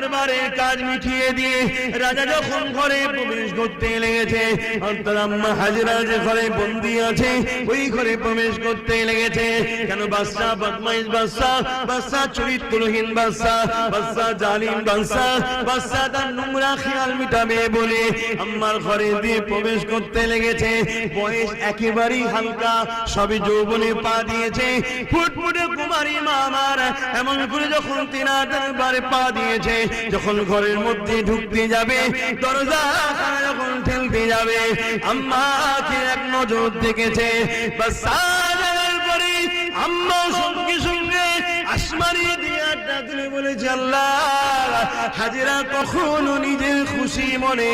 দরবারের কাজ মিটিয়ে দিয়ে রাজা যখন ঘরে প্রবেশ করতে লেগেছে অন্তর আম্মা হাজরা যে ঘরে বন্দি আছে, ওই ঘরে প্রবেশ করতে লেগেছে। কেন চরিত্রহীন জালিম তার নোংরা খেয়াল মিটাবে বলে ঘরে দিয়ে প্রবেশ করতে লেগেছে। বয়স একেবারেই হালকা, সবে যৌবনে পা দিয়েছে। ফুটফুটে কুমারী মা আমার এমন করে যখন তিনার দরবারে পা দিয়েছে যখন ঘরের মধ্যে ঢুকতে যাবে, দরজা যখন ঠেলতে যাবে আম্মাকে এক নজর দেখেছে। আম্মা সঙ্গে সঙ্গে হাজিরা কখনো নিজের খুশি মনে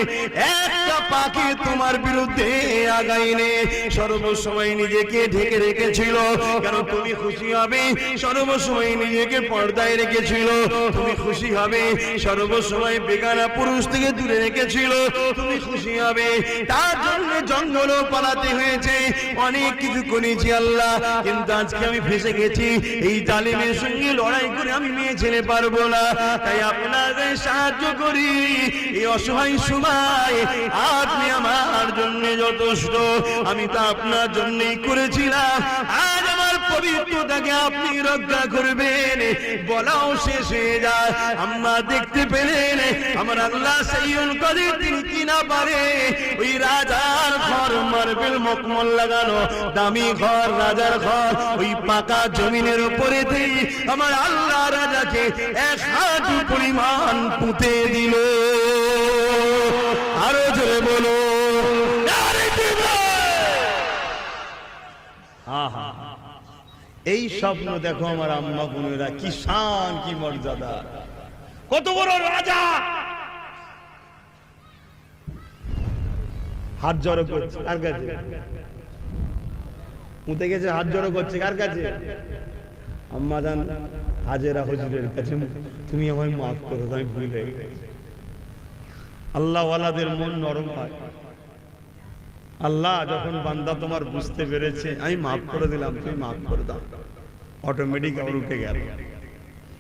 একটা পাখি তোমার বিরুদ্ধে আগাইনে। সর্বসময় নিজেকে ঢেকে রেখেছিল। কেন তুমি খুশি হবে? সর্বসময় নিজেকে পর্দায় রেখেছিল। তুমি খুশি হবে? সর্বসময় বেগানা পুরুষ থেকে দূরে রেখেছিল। তুমি খুশি হবে? তার জন্য জঙ্গল পালাতে হয়েছে। অনেক কিছু করেছি আল্লাহ। কিন্তু আজকে আমি ফেসে গেছি। এই তালিমের সঙ্গে লড়াই করে আমি মেয়ে ছেলে পারব না। তাই আপনাদের সাহায্য করি। এই অসহায় সময় আপনি আমার জন্য যথেষ্ট। আমি তা আপনার জন্যই করেছিলাম। আজ আমার পবিত্রতাকে আপনি রক্ষা করবেন। বলাও শেষ হয়ে যায়। আম্মা দেখতে পেলেন, আমার আল্লাহ সেই কদিন তিনি কিনা পারে। ওই রাজার ঘর মার্বেল মকমল লাগানো, দামি ঘর, রাজার ঘর, ওই পাকা জমিনের উপরে আমার আল্লাহ রাজাকে এক হাঁটু পরিমাণ পুঁতে দিল। এই স্বপ্ন দেখো আমার আম্মা বোনেরা, কি শান, কি মর্যাদা। কত বড় রাজা! হাত জড়ো করছে, কার কাছে? মুতে গেছে, হাত জড়ো করছে, কার কাছে? আম্মা জান, হাজেরা হুজুরের কাছে, তুমি আমায় মাফ করো, আমি ভুল হয়ে গেছি। আল্লাহ ওয়ালাদের মন নরম হয়। আল্লাহ, যখন বান্দা তোমার বুঝতে পেরেছে, আমি মাফ করে দিলাম, তুমি মাফ করে দাও। অটোমেটিক আবার উঠে গেল।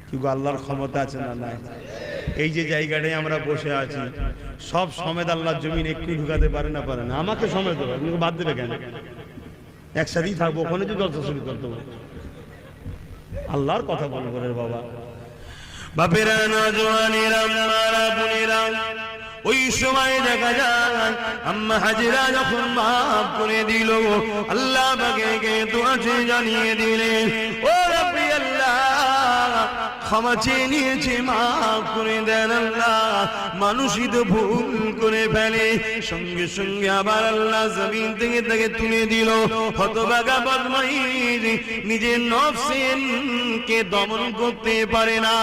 কিন্তু আল্লাহর ক্ষমতা আছে না নাই? এই যে জায়গাটায় আমরা বসে আছি, সব সমেত আল্লাহর জমিন একটু ঢুকাতে পারে না পারে না? আমাকে সমেত দেবে আপনি বাদ দেবে কেন? একসাথেই থাকব, ওখানে যদি জলসা শুরু করতে। আল্লাহর কথা বলব রে বাবা। বাপেরা, নজওয়ানেরা, মারা বোনেরা ওই সময় দেখা যায়, আম্মা হাজিরা যখন মাফ করে দিল, আল্লাহ বাগে দোয়া চেয়ে জানিয়ে দিলেন, ও রব্বি আল্লাহ, ক্ষমা চেয়ে নিয়েছে, মাফ করে দেন আল্লাহ মানুষই তো ভুল করে ফেলে। সঙ্গে সঙ্গে আবার আল্লাহ জমিন থেকে তাকে তুলে দিল। হতবাগা বদমাইশ নিজের নফসেন কে দমন করতে পারে না।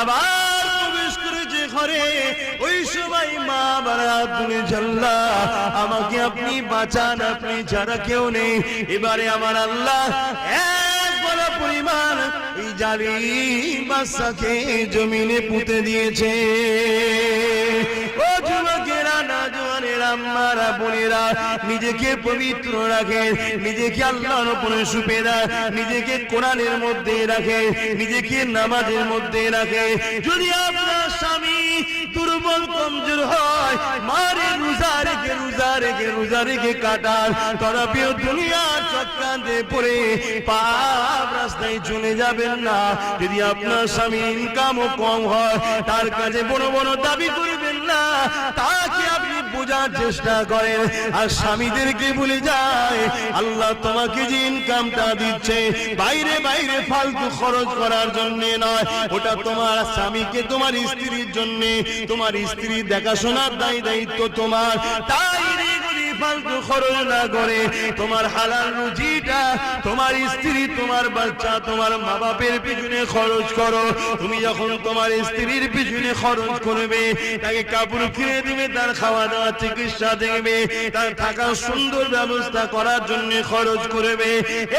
আবার ওই সময় মা বাবা তুমি ঝাল্লা আমাকে আপনি বাঁচান, আপনি ছাড়া কেউ নেই। এবারে আমার আল্লাহ পরিমাণ এই জালি বাচ্চাকে জমিনে পুঁতে দিয়েছে। আম্মারা বোনেরা, নিজেকে পবিত্র রাখে, নিজেকে আল্লাহর উপরে সুপে নিজেকে কোরআনের মধ্যে রাখে, নিজেকে নামাজের মধ্যে রাখে। যদি আপনার স্বামী দুর্বল, কমজোর হয়, মারে, রোজা রেখে রোজা রেখে রোজা রেখে কাটার দুনিয়ার চক্রান্তে পড়ে, পাপ রাস্তায় চলে যাবেন না। যদি আপনার স্বামী ইনকামও কম হয়, তার কাছে বড় বড় দাবি আপনি বোঝার চেষ্টা করেন। আর স্বামীদেরকে বলে যায়, আল্লাহ তোমাকে যে ইনকামটা দিচ্ছে, বাইরে বাইরে ফালতু খরচ করার জন্য নয়। ওটা তোমার স্বামীকে, তোমার স্ত্রীর জন্য। তোমার স্ত্রী দেখাশোনার দায় দায়িত্ব তোমার। তাই ফালতু খরচ না করে তোমার হালাল রুজিটা, তোমার স্ত্রী, তোমার বাচ্চা, তোমার মা বাপের পিছনে খরচ করো। তুমি যখন তোমার স্ত্রীর পিছনে খরচ করবে, তাকে কাপড় কিনে দিবে, তার খাওয়া দাওয়া চিকিৎসা দেখবে, তার থাকার সুন্দর ব্যবস্থা করার জন্য খরচ করবে।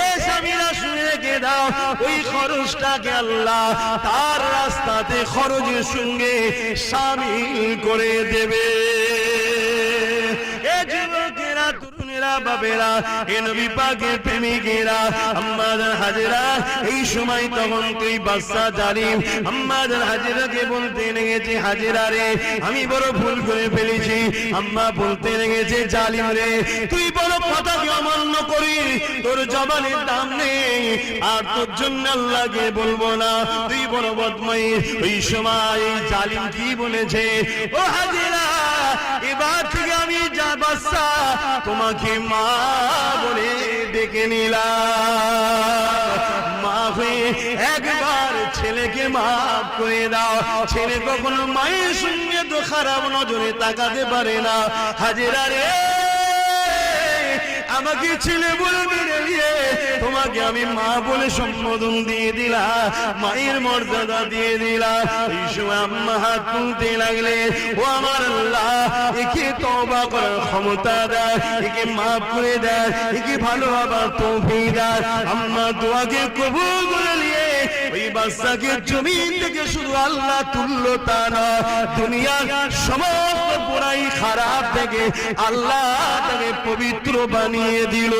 এ স্বামীরা শুনে রেখে দাও, ওই খরচটাকে আল্লাহ তার রাস্তাতে খরচের সঙ্গে সামিল করে দেবে। মায়েরা বাবেরা এ নবী পাকের প্রেমিকেরা। আম্মাদের হাজেরা, এই সময় তখন তুই বাচ্চা জালিম। আম্মাদের হাজেরাকে বলতে লেগেছে, হাজেরা রে, আমি বড় ভুল করে ফেলেছি। আম্মা বলতে লেগেছে, জালিম রে, তুই বড় কথাকে অমান্য করি তোর জবানের দাম নেই। আর তোর জন্য আল্লাহকে বলব না। তুই বড় বদমাই ওই সময় জালিম কি বলেছে, ও হাজিরা, এবার থেকে আমি বাচ্চা তোমাকে মা বলে ডেকে নিলাম। মা হয়ে একবার ছেলেকে মাফ করে দাও। ছেলে কখনো মায়ের সঙ্গে তো খারাপ নজরে তাকাতে পারে না। হাজিরা রে আমাকে ছেলে বলে মেনে নিয়ে তোমাকে আমি মা বলে সম্বোধন দিয়ে দিলাম মায়ের মর্যাদা দিয়ে দিলাম এই সময় আম্মা হাত তুলতে লাগলে, ও আমার আল্লাহ, একে তবা করার ক্ষমতা দেয়, একে মাফ করে দেয়, একে ভালো আবার তৌফিক দেয়। আম্মা দোয়াকে কবুল করে নিয়ে ওই বাচ্চাকে জমিন থেকে শুধু আল্লাহ তুললো তা না দুনিয়ার সমস্ত বুড়াই খারাপ থেকে আল্লাহ তাকে পবিত্র বানিয়ে দিল।